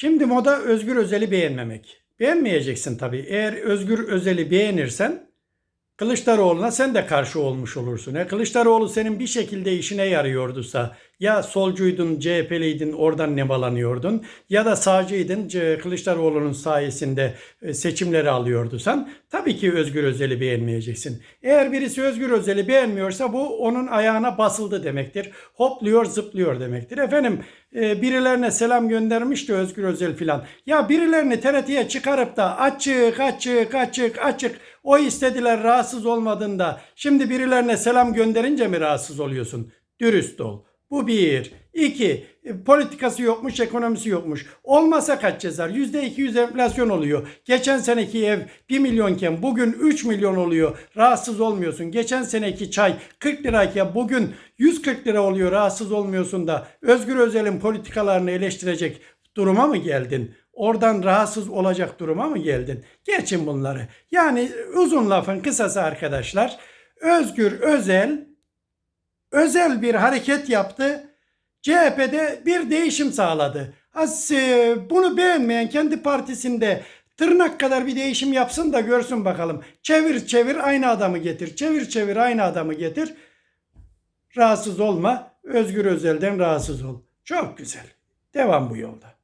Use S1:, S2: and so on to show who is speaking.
S1: Şimdi moda Özgür Özel'i beğenmemek. Beğenmeyeceksin tabii. Eğer Özgür Özel'i beğenirsen Kılıçdaroğlu'na sen de karşı olmuş olursun. E, Kılıçdaroğlu senin bir şekilde işine yarıyorduysa ya solcuydun, CHP'liydin, oradan nemalanıyordun ya da sağcıydın, Kılıçdaroğlu'nun sayesinde e, seçimleri alıyorduysan tabii ki Özgür Özel'i beğenmeyeceksin. Eğer birisi Özgür Özel'i beğenmiyorsa bu onun ayağına basıldı demektir. Hopluyor, zıplıyor demektir. Efendim e, birilerine selam göndermiş de Özgür Özel filan. Ya birilerini TRT'ye çıkarıp da açık, açık, açık, açık o istediler rahatsız olmadığında şimdi birilerine selam gönderince mi rahatsız oluyorsun? Dürüst ol. Bu bir. İki, e, politikası yokmuş, ekonomisi yokmuş. Olmasa kaç cezar? Yüzde iki yüz enflasyon oluyor. Geçen seneki ev 1 milyonken bugün 3 milyon oluyor. Rahatsız olmuyorsun. Geçen seneki çay 40 lirayken bugün 140 lira oluyor. Rahatsız olmuyorsun da Özgür Özel'in politikalarını eleştirecek duruma mı geldin? Oradan rahatsız olacak duruma mı geldin? Geçin bunları. Yani uzun lafın kısası arkadaşlar. Özgür Özel özel bir hareket yaptı. CHP'de bir değişim sağladı. As, e, bunu beğenmeyen kendi partisinde tırnak kadar bir değişim yapsın da görsün bakalım. Çevir çevir aynı adamı getir. Çevir çevir aynı adamı getir. Rahatsız olma. Özgür Özel'den rahatsız ol. Çok güzel. Devam bu yolda.